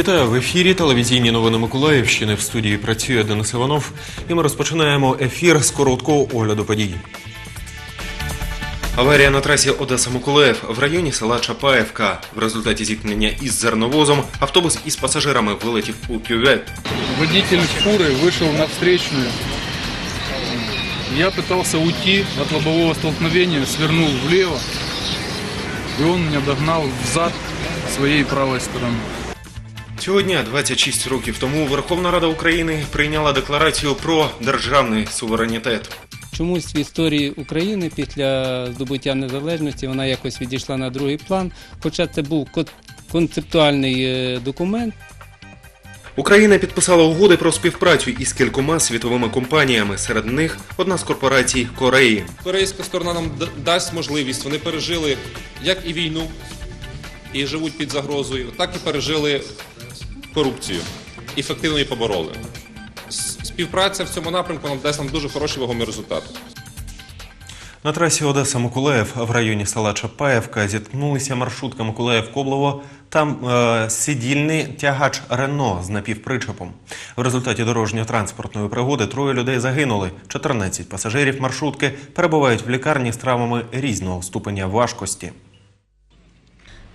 Вітаю в ефірі. Телевізійні новини Миколаївщини. В студії працює Денис Іванов. І ми розпочинаємо ефір з короткого огляду подій. Аварія на трасі Одеса-Миколаїв в районі села Чапаєвка. В результаті зіткнення із зерновозом автобус із пасажирами вилетів у кювет. Водитель фуры вышел на встречную. Я пытался уйти от лобового столкновения, свернул влево, и он меня догнал взад своей правой стороны. Цього дня, 26 років тому, Верховна Рада України прийняла декларацію про державний суверенітет. Чомусь в історії України після здобуття незалежності вона якось відійшла на другий план, хоча це був ко- концептуальний е, документ. Україна підписала угоди про співпрацю із кількома світовими компаніями. Серед них одна з корпорацій Кореї. Корейська сторона нам дасть можливість. Вони пережили як і війну, і живуть під загрозою, так і пережили корупцію. Ефективно її побороли. Співпраця в цьому напрямку нам дасть нам дуже хороші вагомі результати. На трасі Одеса-Миколаїв в районі села Чапаєвка зіткнулися маршрутка Миколаїв-Коблово та е, сидільний тягач Рено з напівпричепом. В результаті дорожньо-транспортної пригоди троє людей загинули. 14 пасажирів маршрутки перебувають в лікарні з травмами різного ступеня важкості.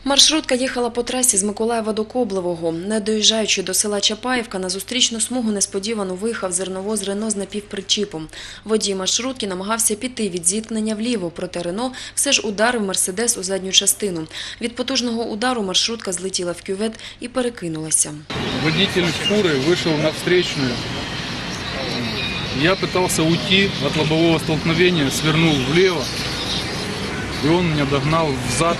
Маршрутка їхала по трасі з Миколаєва до Коблевого. Не доїжджаючи до села Чапаївка, на зустрічну смугу несподівано виїхав зерновоз Рено з напівпричіпом. Водій маршрутки намагався піти від зіткнення вліво, проте Рено все ж ударив Мерседес у задню частину. Від потужного удару маршрутка злетіла в кювет і перекинулася. Водитель фуры вышел на встречную. Я пытался уйти от лобового столкновения, свернул влево, и он меня догнал взад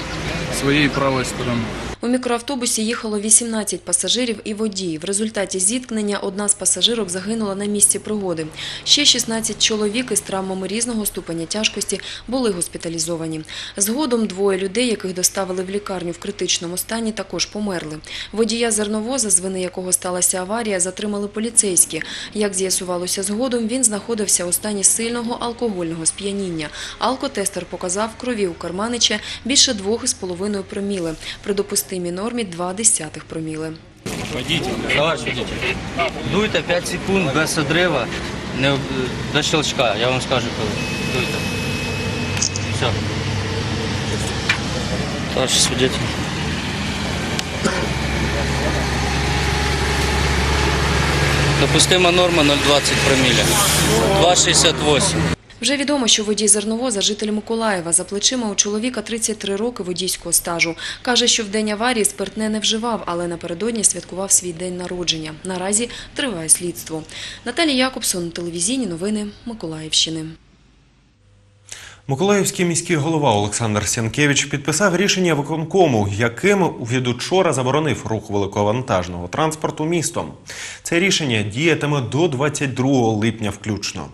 своей правої стороны. У мікроавтобусі їхало 18 пасажирів і водій. В результаті зіткнення одна з пасажирок загинула на місці пригоди. Ще 16 чоловік із травмами різного ступеня тяжкості були госпіталізовані. Згодом двоє людей, яких доставили в лікарню в критичному стані, також померли. Водія зерновоза, з вини якого сталася аварія, затримали поліцейські. Як з'ясувалося згодом, він знаходився у стані сильного алкогольного сп'яніння. Алкотестер показав крові у Карманича більше 2,5 проміли. При допустимій нормі 0,2 проміли. Товарищ водитель, дуйте 5 секунд без одрива, не, до щелчка, я вам скажу коли. Дуйте. Все. Товарищ свидетель. Допустима норма 0,20 проміля. 2,68. Вже відомо, що водій зерновоза – житель Миколаєва. За плечима у чоловіка 33 роки водійського стажу. Каже, що в день аварії спиртне не вживав, але напередодні святкував свій день народження. Наразі триває слідство. Наталія Якобсон, телевізійні новини Миколаївщини. Миколаївський міський голова Олександр Сянкевич підписав рішення виконкому, яким від учора заборонив рух великовантажного транспорту містом. Це рішення діятиме до 22 липня включно.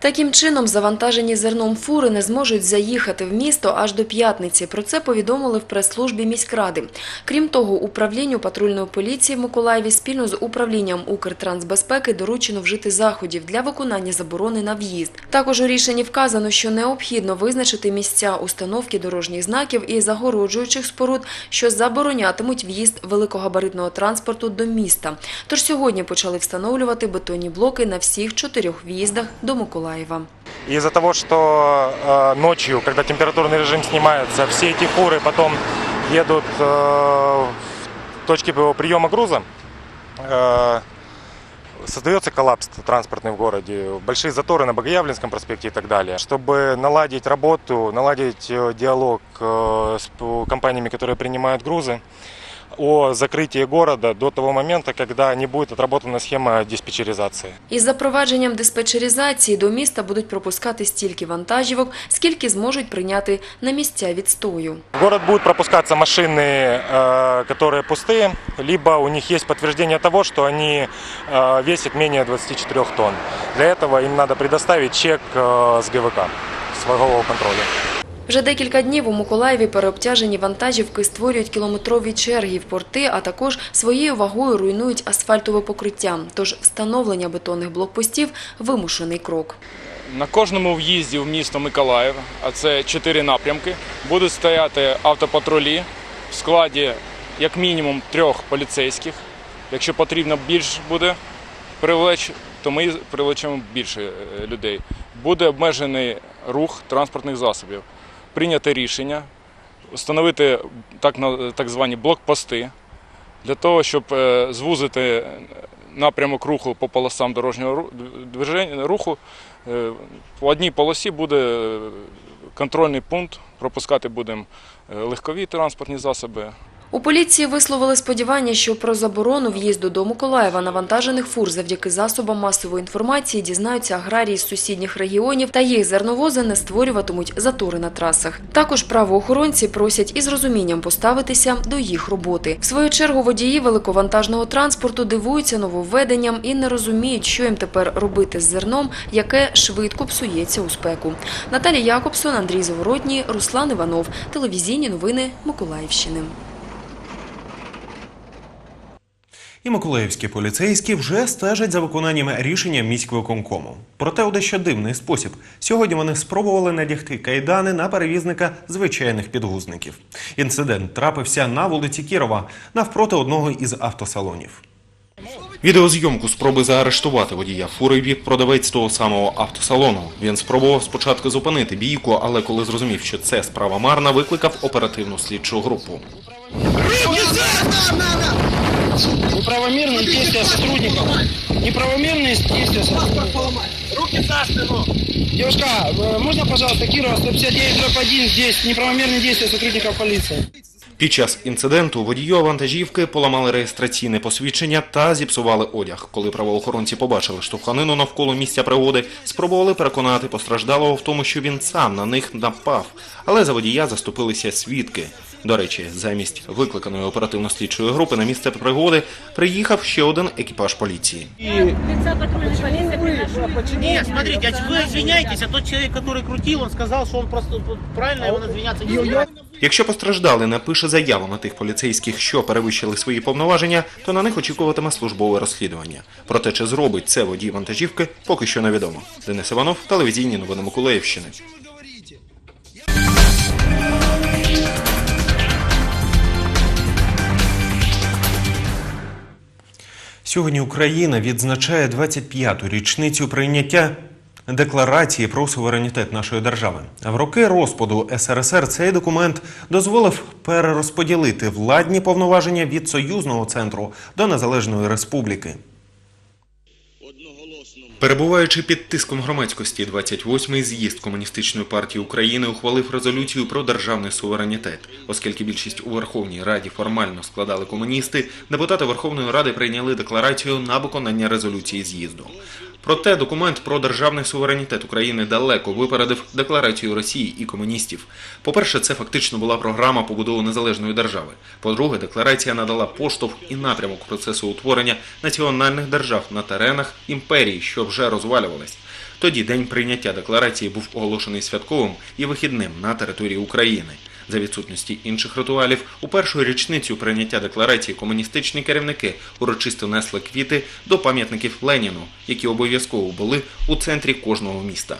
Таким чином, завантажені зерном фури не зможуть заїхати в місто аж до п'ятниці. Про це повідомили в прес-службі міськради. Крім того, управлінню патрульної поліції в Миколаєві спільно з управлінням Укртрансбезпеки доручено вжити заходів для виконання заборони на в'їзд. Також у рішенні вказано, що необхідно визначити місця установки дорожніх знаків і загороджуючих споруд, що заборонятимуть в'їзд великогабаритного транспорту до міста. Тож сьогодні почали встановлювати бетонні блоки на всіх чотирьох в'їздах до Миколаєва. И Из-за того, что э, ночью, когда температурный режим снимается, все эти фуры потом едут э, в точки приема груза, э, создается коллапс транспортный в городе, большие заторы на Богоявленском проспекте и так далее. Чтобы наладить работу, наладить э, диалог э, с компаниями, которые принимают грузы, о закрытии города до того момента, когда не будет отработана схема диспетчеризации. Із запровадженням диспетчеризації до міста будуть пропускати стільки вантажівок, скільки зможуть прийняти на місця відстою. В город будут пропускаться машины, э, которые пустые, либо у них есть подтверждение того, что они э, весят менее 24 тонн. Для этого им надо предоставить чек э, с ГВК, с вагового контроля. Вже декілька днів у Миколаєві переобтяжені вантажівки створюють кілометрові черги в порти, а також своєю вагою руйнують асфальтове покриття. Тож встановлення бетонних блокпостів – вимушений крок. На кожному в'їзді в місто Миколаїв, а це чотири напрямки, будуть стояти автопатрулі в складі як мінімум трьох поліцейських. Якщо потрібно більше буде привлечь, то ми привлечемо більше е, людей. Буде обмежений рух транспортних засобів. Прийняте рішення встановити так, так звані блокпости для того, щоб е, звузити напрямок руху по полосам дорожнього ру- руху. в По одній полосі буде е, контрольний пункт, пропускати будемо е, легкові транспортні засоби, У поліції висловили сподівання, що про заборону в'їзду до Миколаєва навантажених фур завдяки засобам масової інформації дізнаються аграрії з сусідніх регіонів та їх зерновози не створюватимуть затори на трасах. Також правоохоронці просять із розумінням поставитися до їх роботи. В свою чергу водії великовантажного транспорту дивуються нововведенням і не розуміють, що їм тепер робити з зерном, яке швидко псується у спеку. Наталія Якобсон, Андрій Заворотній, Руслан Іванов. Телевізійні новини Миколаївщини. І миколаївські поліцейські вже стежать за виконанням рішення міськвиконкому. Проте у дещо дивний спосіб. Сьогодні вони спробували надягти кайдани на перевізника звичайних підгузників. Інцидент трапився на вулиці Кірова навпроти одного із автосалонів. Відеозйомку спроби заарештувати водія фури вів продавець того самого автосалону. Він спробував спочатку зупинити бійку, але коли зрозумів, що це справа марна, викликав оперативну слідчу групу. Неправомерные действия сотрудников. Неправомерные действия сотрудников. Руки за спину. Девушка, э, можно, пожалуйста, Кирова 159 1 здесь. Неправомерные действия сотрудников полиции. Під час інциденту водію вантажівки поламали реєстраційне посвідчення та зіпсували одяг. Коли правоохоронці побачили штовханину навколо місця пригоди, спробували переконати постраждалого в тому, що він сам на них напав. Але за водія заступилися свідки. До речі, замість викликаної оперативно-слідчої групи на місце пригоди приїхав ще один екіпаж поліції. Нет, смотрите, извиняетесь, а тот человек, который крутил, он сказал, что он просто правильно, не будет. Якщо постраждалий напише заяву на тих поліцейських, що перевищили свої повноваження, то на них очікуватиме службове розслідування. Проте, чи зробить це водій вантажівки, поки що невідомо. Денис Іванов, телевізійні новини Миколаївщини. Сьогодні Україна відзначає 25-ту річницю прийняття декларації про суверенітет нашої держави. В роки розпаду СРСР цей документ дозволив перерозподілити владні повноваження від союзного центру до незалежної республіки. Перебуваючи під тиском громадськості, 28-й з'їзд Комуністичної партії України ухвалив резолюцію про державний суверенітет. Оскільки більшість у Верховній Раді формально складали комуністи, депутати Верховної Ради прийняли декларацію на виконання резолюції з'їзду. Проте документ про державний суверенітет України далеко випередив декларацію Росії і комуністів. По-перше, це фактично була програма побудови незалежної держави. По-друге, декларація надала поштовх і напрямок процесу утворення національних держав на теренах імперії, що вже розвалювались. Тоді день прийняття декларації був оголошений святковим і вихідним на території України. За відсутності інших ритуалів, у першу річницю прийняття декларації комуністичні керівники урочисто несли квіти до пам'ятників Леніну, які обов'язково були у центрі кожного міста.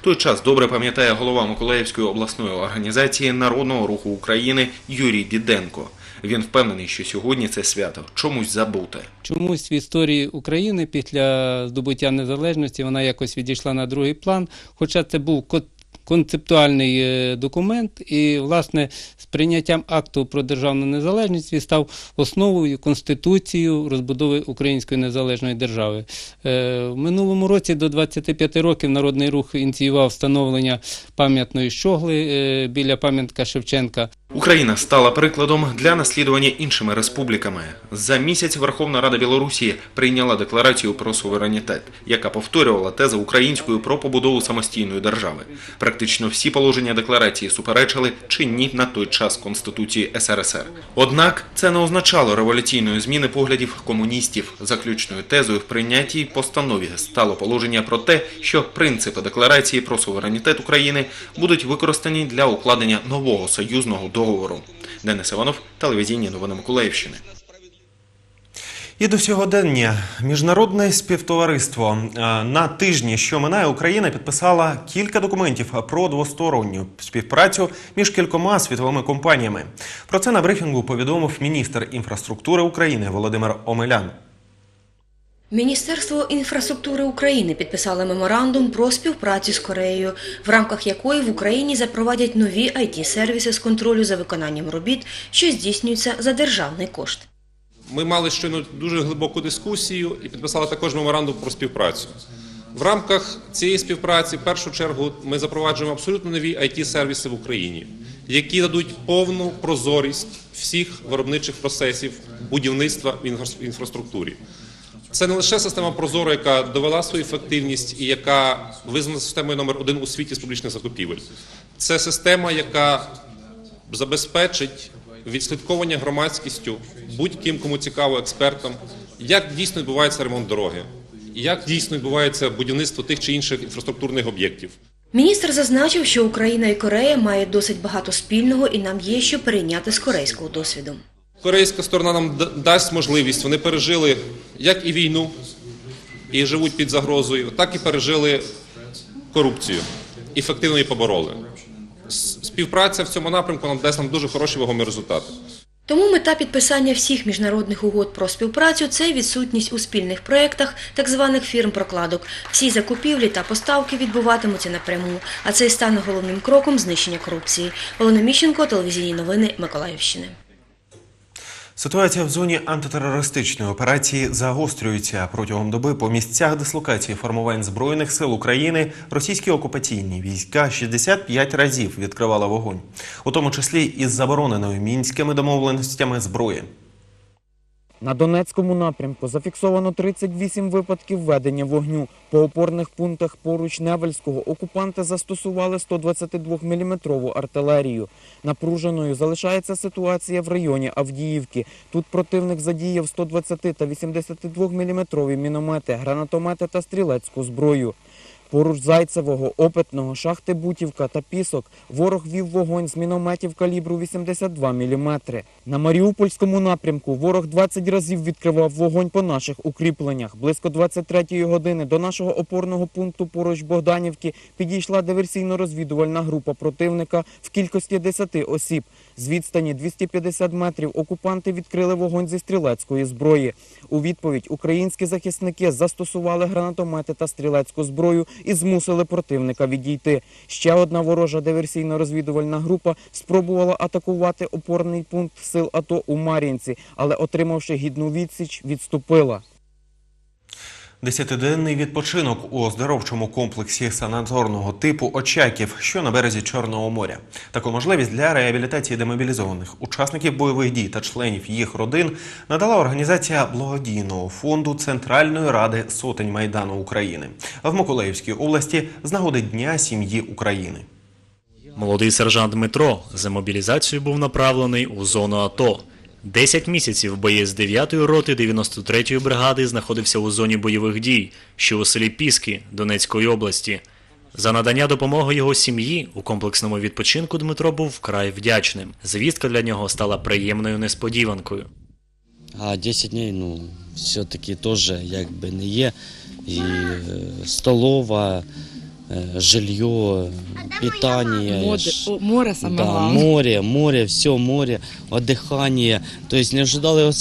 Той час добре пам'ятає голова Миколаївської обласної організації Народного руху України Юрій Діденко. Він впевнений, що сьогодні це свято чомусь забуте. Чомусь в історії України після здобуття незалежності вона якось відійшла на другий план, хоча це був ко- концептуальний е, документ, і, власне, з прийняттям акту про державну незалежність він став основою Конституцією розбудови Української незалежної держави. Е, В минулому році до 25 років Народний рух ініціював встановлення пам'ятної щогли е, біля пам'ятка Шевченка. Україна стала прикладом для наслідування іншими республіками. За місяць Верховна Рада Білорусі прийняла декларацію про суверенітет, яка повторювала тези української про побудову самостійної держави. Практично всі положення декларації суперечили чинній на той час Конституції СРСР. Однак це не означало революційної зміни поглядів комуністів. Заключною тезою в прийнятій постанові стало положення про те, що принципи декларації про суверенітет України будуть використані для укладення нового союзного договору. Денис Іванов, телевізійні новини Миколаївщини. І до сьогодення міжнародне співтовариство е, на тижні, що минає, Україна підписала кілька документів про двосторонню співпрацю між кількома світовими компаніями. Про це на брифінгу повідомив міністр інфраструктури України Володимир Омелян. Міністерство інфраструктури України підписало меморандум про співпрацю з Кореєю, в рамках якої в Україні запровадять нові it сервіси з контролю за виконанням робіт, що здійснюються за державний кошт. Ми мали щойно дуже глибоку дискусію і підписали також меморандум про співпрацю. В рамках цієї співпраці, в першу чергу, ми запроваджуємо абсолютно нові it сервіси в Україні, які дадуть повну прозорість всіх виробничих процесів будівництва в інфра- інфраструктурі. Це не лише система Прозоро, яка довела свою ефективність і яка визнана системою номер один у світі з публічних закупівель. Це система, яка забезпечить відслідковування громадськістю будь-ким, кому цікаво, експертам, як дійсно відбувається ремонт дороги, як дійсно відбувається будівництво тих чи інших інфраструктурних об'єктів. Міністр зазначив, що Україна і Корея мають досить багато спільного і нам є що перейняти з корейського досвіду. Корейська сторона нам дасть можливість. Вони пережили як і війну, і живуть під загрозою, так і пережили корупцію. Ефективно її побороли. Співпраця в цьому напрямку нам дасть нам дуже хороші вагомі результати. Тому мета підписання всіх міжнародних угод про співпрацю це відсутність у спільних проєктах так званих фірм-прокладок. Всі закупівлі та поставки відбуватимуться напряму, а це і стане головним кроком знищення корупції. Олена Міщенко, телевізійні новини Миколаївщини. Ситуація в зоні антитерористичної операції загострюється протягом доби по місцях дислокації формувань збройних сил України. Російські окупаційні війська 65 разів відкривали вогонь, у тому числі із забороненою мінськими домовленостями зброї. На Донецькому напрямку зафіксовано 38 випадків ведення вогню. По опорних пунктах поруч Невельського окупанти застосували 122-мм артилерію. Напруженою залишається ситуація в районі Авдіївки. Тут противник задіяв 120 та 82-мм міномети, гранатомети та стрілецьку зброю. Поруч Зайцевого, Опитного, шахти Бутівка та Пісок ворог вів вогонь з мінометів калібру 82 мм. На Маріупольському напрямку ворог 20 разів відкривав вогонь по наших укріпленнях. Близько 23-ї години до нашого опорного пункту поруч Богданівки підійшла диверсійно-розвідувальна група противника в кількості 10 осіб. З відстані 250 метрів окупанти відкрили вогонь зі стрілецької зброї. У відповідь українські захисники застосували гранатомети та стрілецьку зброю і змусили противника відійти. Ще одна ворожа диверсійно-розвідувальна група спробувала атакувати опорний пункт сил АТО у Мар'їнці, але, отримавши гідну відсіч, відступила. Десятиденний відпочинок у оздоровчому комплексі санаторного типу Очаків, що на березі Чорного моря. Таку можливість для реабілітації демобілізованих учасників бойових дій та членів їх родин надала організація благодійного фонду Центральної ради сотень майдану України в Миколаївській області з нагоди Дня сім'ї України. Молодий сержант Дмитро за мобілізацію був направлений у зону АТО. Десять місяців боєць 9-ї роти 93-ї бригади знаходився у зоні бойових дій, що у селі Піски Донецької області. За надання допомоги його сім'ї у комплексному відпочинку Дмитро був вкрай вдячним. Звістка для нього стала приємною несподіванкою. А 10 днів, ну, все-таки теж якби не є. І е, столова, жилье, питання. Море, ж- море саме да, море, море, все море, отдыхание. То есть не ожидали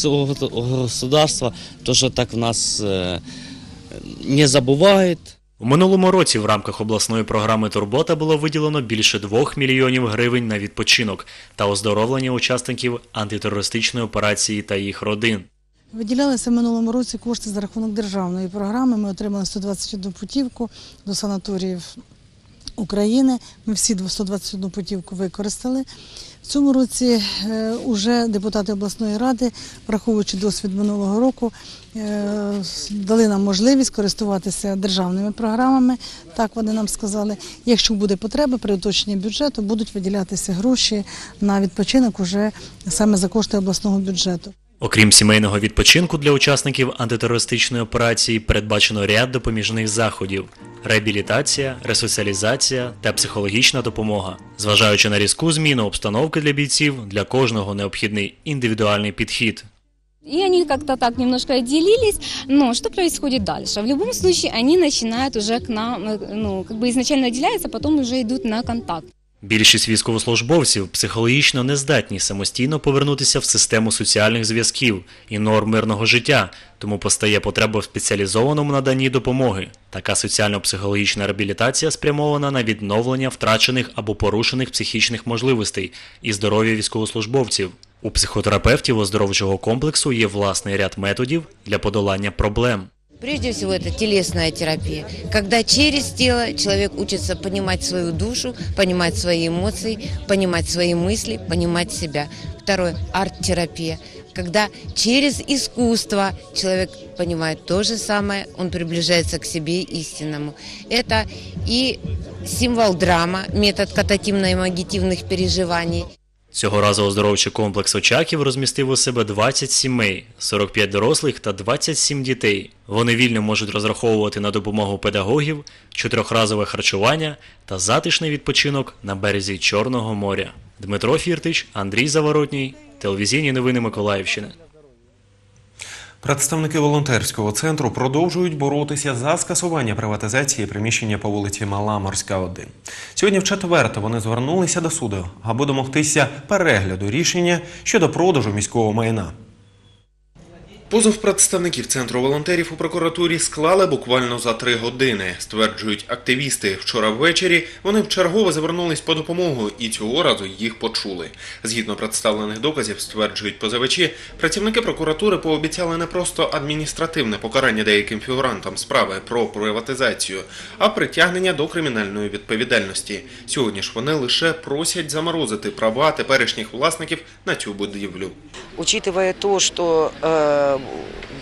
государства, то, що так в нас е, не забуває. У минулому році в рамках обласної програми Турбота було виділено більше 2 мільйонів гривень на відпочинок та оздоровлення учасників антитерористичної операції та їх родин. Виділялися в минулому році кошти за рахунок державної програми. Ми отримали 121 путівку до санаторіїв України. Ми всі 121 путівку використали. В цьому році е, уже депутати обласної ради, враховуючи досвід минулого року, е, дали нам можливість користуватися державними програмами. Так вони нам сказали. Якщо буде потреба при уточненні бюджету, будуть виділятися гроші на відпочинок уже саме за кошти обласного бюджету. Окрім сімейного відпочинку для учасників антитерористичної операції, передбачено ряд допоміжних заходів: реабілітація, ресоціалізація та психологічна допомога. Зважаючи на різку зміну обстановки для бійців, для кожного необхідний індивідуальний підхід. И они как-то так немножко отделились. Но что происходит дальше? В любом случае они начинают уже к нам, э, ну, как бы изначально отделяются, потом уже идут на контакт. Більшість військовослужбовців психологічно не здатні самостійно повернутися в систему соціальних зв'язків і норм мирного життя, тому постає потреба в спеціалізованому наданні допомоги. Така соціально-психологічна реабілітація спрямована на відновлення втрачених або порушених психічних можливостей і здоров'я військовослужбовців. У психотерапевтів оздоровчого комплексу є власний ряд методів для подолання проблем. Прежде всего, это телесная терапия, когда через тело человек учится понимать свою душу, понимать свои эмоции, понимать свои мысли, понимать себя. Второе – арт-терапия, когда через искусство человек понимает то же самое, он приближается к себе истинному. Это и символ драма, метод кататимно-эмагитивных переживаний – Цього разу оздоровчий комплекс Очаків розмістив у себе 20 сімей, 45 дорослих та 27 дітей. Вони вільно можуть розраховувати на допомогу педагогів, чотирьохразове харчування та затишний відпочинок на березі Чорного моря. Дмитро Фіртич, Андрій Заворотній, телевізійні новини Миколаївщини. Представники волонтерського центру продовжують боротися за скасування приватизації приміщення по вулиці Мала Морська 1. Сьогодні в четверте вони звернулися до суду, аби домогтися перегляду рішення щодо продажу міського майна. Позов представників центру волонтерів у прокуратурі склали буквально за три години. Стверджують активісти. Вчора ввечері вони вчергове звернулись по допомогу і цього разу їх почули. Згідно представлених доказів, стверджують позивачі, працівники прокуратури пообіцяли не просто адміністративне покарання деяким фігурантам справи про приватизацію, а притягнення до кримінальної відповідальності. Сьогодні ж вони лише просять заморозити права теперішніх власників на цю будівлю. учитывая то, в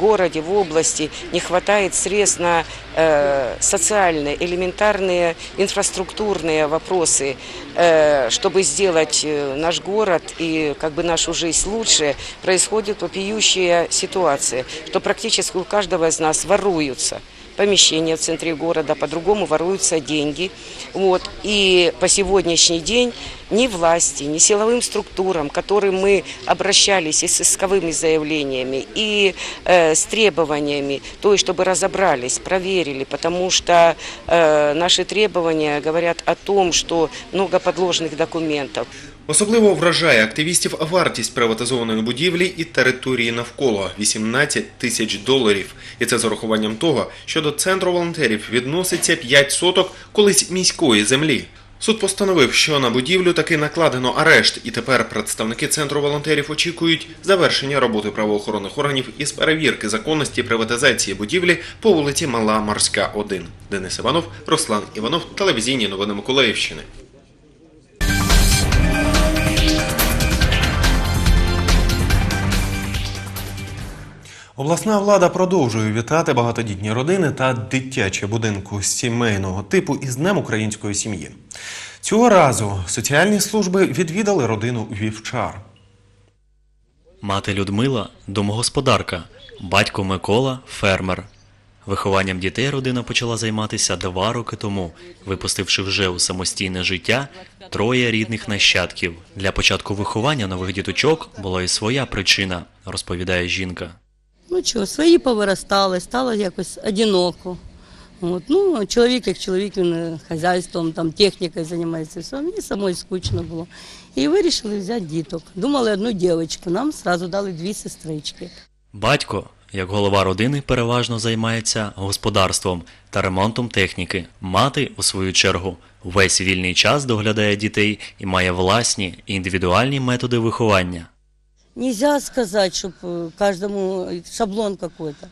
городе, в области не хватает средств на э, социальные, элементарные инфраструктурные вопросы, э, чтобы сделать э, наш город и как бы нашу жизнь лучше, происходит вопиющая ситуация, что практически у каждого из нас воруются помещения в центре города, по-другому воруются деньги. Вот. И по сегодняшний день ни власти, ни силовым структурам, к которым мы обращались и с исковыми заявлениями, и э, с требованиями, то есть чтобы разобрались, проверили, потому что э, наши требования говорят о том, что много подложных документов. Особливо вражає активістів вартість приватизованої будівлі і території навколо 18 тисяч доларів. І це з урахуванням того, що до центру волонтерів відноситься 5 соток колись міської землі. Суд постановив, що на будівлю таки накладено арешт, і тепер представники центру волонтерів очікують завершення роботи правоохоронних органів із перевірки законності приватизації будівлі по вулиці Мала Морська 1. Денис Іванов, Руслан Іванов, телевізійні новини Миколаївщини. Обласна влада продовжує вітати багатодітні родини та дитячі будинку сімейного типу із Днем української сім'ї. Цього разу соціальні служби відвідали родину вівчар. Мати Людмила домогосподарка, батько Микола фермер. Вихованням дітей родина почала займатися два роки тому, випустивши вже у самостійне життя троє рідних нащадків. Для початку виховання нових діточок була і своя причина, розповідає жінка. Ну що, свої повиростали, стало якось одиноко. От, ну, чоловік як чоловік, він е, хазяйством, там, технікою займається, все, мені самої скучно було. І вирішили взяти діток. Думали одну дівчинку, нам одразу дали дві сестрички. Батько, як голова родини, переважно займається господарством та ремонтом техніки. Мати, у свою чергу, весь вільний час доглядає дітей і має власні індивідуальні методи виховання. Нельзя сказать, чтобы каждому шаблон какой-то.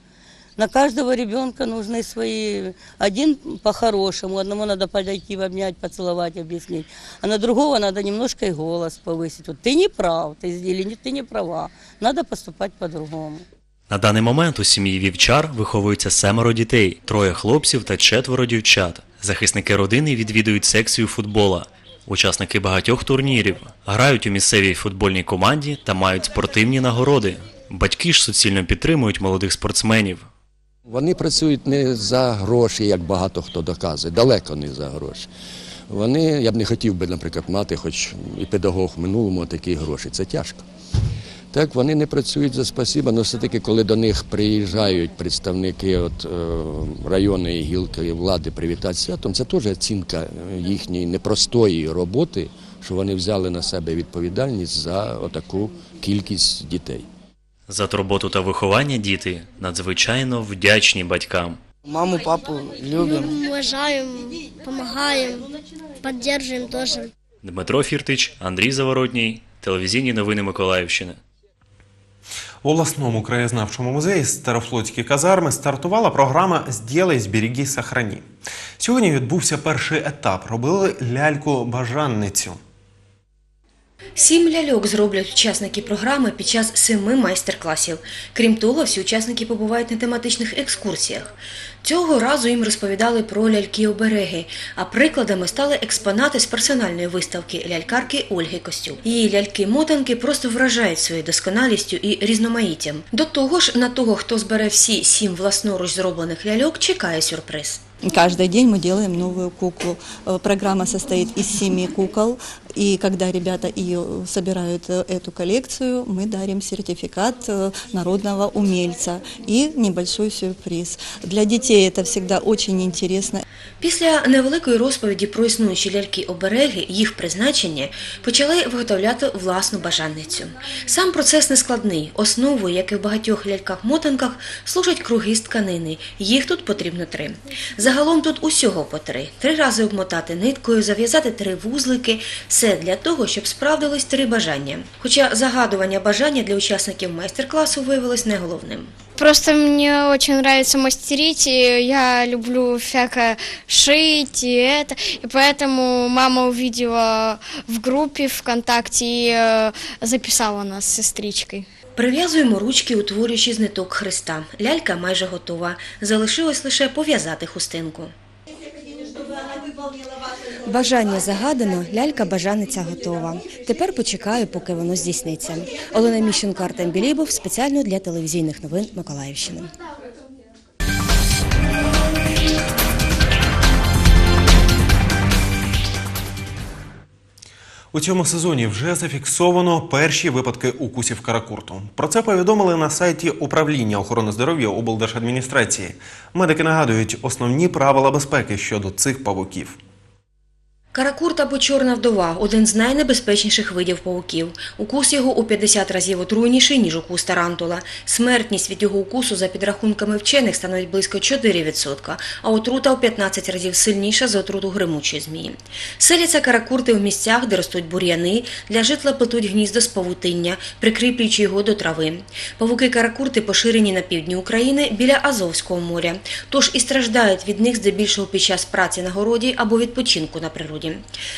На каждого ребенка нужны свои... Один по-хорошему, одному надо подойти, обнять, поцеловать, объяснить. А на другого надо немножко и голос повысить. Вот ты не прав, ты, или не, ты не права. Надо поступать по-другому. На даний момент у сім'ї вівчар виховується семеро дітей, троє хлопців та четверо дівчат. Захисники родини відвідують секцію футбола. Учасники багатьох турнірів грають у місцевій футбольній команді та мають спортивні нагороди. Батьки ж суцільно підтримують молодих спортсменів. Вони працюють не за гроші, як багато хто доказує, далеко не за гроші. Вони, я б не хотів би, наприклад, мати, хоч і педагог в минулому такі гроші. Це тяжко. Так, вони не працюють за спасіба, але все-таки, коли до них приїжджають представники от, е, районної гілки влади привітати святом, це теж оцінка їхньої непростої роботи, що вони взяли на себе відповідальність за отаку кількість дітей. За турботу та виховання діти надзвичайно вдячні батькам. Маму, папу любим. Уважаем, помогаем, поддерживаем тоже. Дмитро Фіртич, Андрій Заворотній, телевізійні новини Миколаївщини. В обласному краєзнавчому музеї Старофлотські казарми стартувала програма «Зділай, зберіги, сохрані». Сьогодні відбувся перший етап. Робили ляльку-бажанницю. Сім ляльок зроблять учасники програми під час семи майстер-класів. Крім того, всі учасники побувають на тематичних екскурсіях. Цього разу їм розповідали про ляльки-обереги, а прикладами стали експонати з персональної виставки лялькарки Ольги Костюк. Її ляльки-мотанки просто вражають своєю досконалістю і різноманіттям. До того ж, на того, хто збере всі сім власноруч зроблених ляльок, чекає сюрприз. Каждый день мы делаем новую куклу. Э, Программа состоит из семи кукол, и когда ребята ее собирают э, эту коллекцию, мы дарим сертификат э, народного умельца и небольшой сюрприз. Для детей это всегда очень интересно. Після невеликої розповіді про існуючі ляльки-обереги, їх призначення, почали виготовляти власну бажанницю. Сам процес нескладний. Основою, як і в багатьох ляльках-мотанках, служать круги з тканини. Їх тут потрібно три. Загалом тут усього по три. Три рази обмотати ниткою, зав'язати три вузлики. Все для того, щоб справдилось три бажання. Хоча загадування бажання для учасників майстер-класу виявилось не головним. Просто мне очень нравится мастерить, и я люблю всякое шить и это. И поэтому мама увидела в группе ВКонтакте и э, записала нас с сестричкой. Прив'язуємо ручки, утворюючи зниток хреста. Лялька майже готова. Залишилось лише пов'язати хустинку. Бажання загадано, лялька-бажаниця готова. Тепер почекаю, поки воно здійсниться. Олена Міщенко, Артем Білібов спеціально для телевізійних новин Миколаївщини. У цьому сезоні вже зафіксовано перші випадки укусів каракурту. Про це повідомили на сайті управління охорони здоров'я облдержадміністрації. Медики нагадують основні правила безпеки щодо цих павуків. Каракурт або чорна вдова один з найнебезпечніших видів павуків. Укус його у 50 разів отруйніший, ніж укус тарантула. Смертність від його укусу за підрахунками вчених становить близько 4%, а отрута у 15 разів сильніша за отруту гримучої змії. Селяться каракурти в місцях, де ростуть бур'яни, для житла плетуть гніздо з павутиння, прикріплюючи його до трави. Павуки-каракурти поширені на півдні України біля Азовського моря, тож і страждають від них здебільшого під час праці на городі або відпочинку на природі.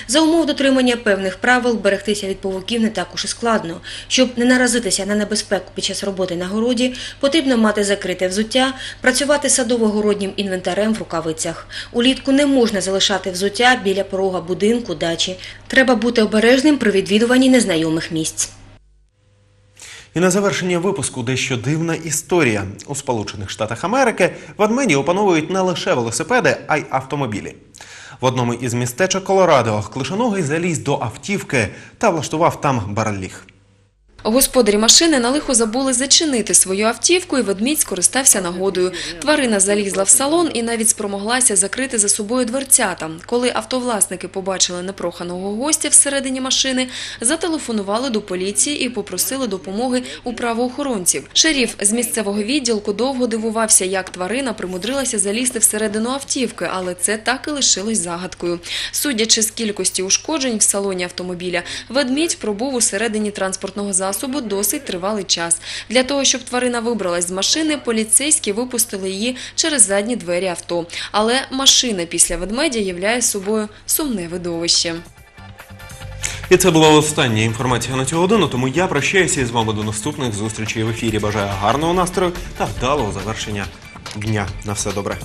За умов дотримання певних правил берегтися від павуків не так уж і складно. Щоб не наразитися на небезпеку під час роботи на городі, потрібно мати закрите взуття, працювати садово-городнім інвентарем в рукавицях. Улітку не можна залишати взуття біля порога будинку, дачі. Треба бути обережним при відвідуванні незнайомих місць. І на завершення випуску дещо дивна історія. У Сполучених Штатах Америки ведмеді опановують не лише велосипеди, а й автомобілі. В одному із містечок Колорадо клишоногий заліз до автівки та влаштував там бареліг. Господарі машини на лихо забули зачинити свою автівку, і ведмідь скористався нагодою. Тварина залізла в салон і навіть спромоглася закрити за собою дверцята. Коли автовласники побачили непроханого гостя всередині машини, зателефонували до поліції і попросили допомоги у правоохоронців. Шеріф з місцевого відділку довго дивувався, як тварина примудрилася залізти всередину автівки, але це так і лишилось загадкою. Судячи з кількості ушкоджень в салоні автомобіля, ведмідь пробув усередині транспортного засобу досить тривалий час. Для того, щоб тварина вибралась з машини, поліцейські випустили її через задні двері авто. Але машина після ведмедя являє собою сумне видовище. І це була остання інформація на цю годину, тому я прощаюся із вами до наступних зустрічей в ефірі. Бажаю гарного настрою та вдалого завершення дня. На все добре.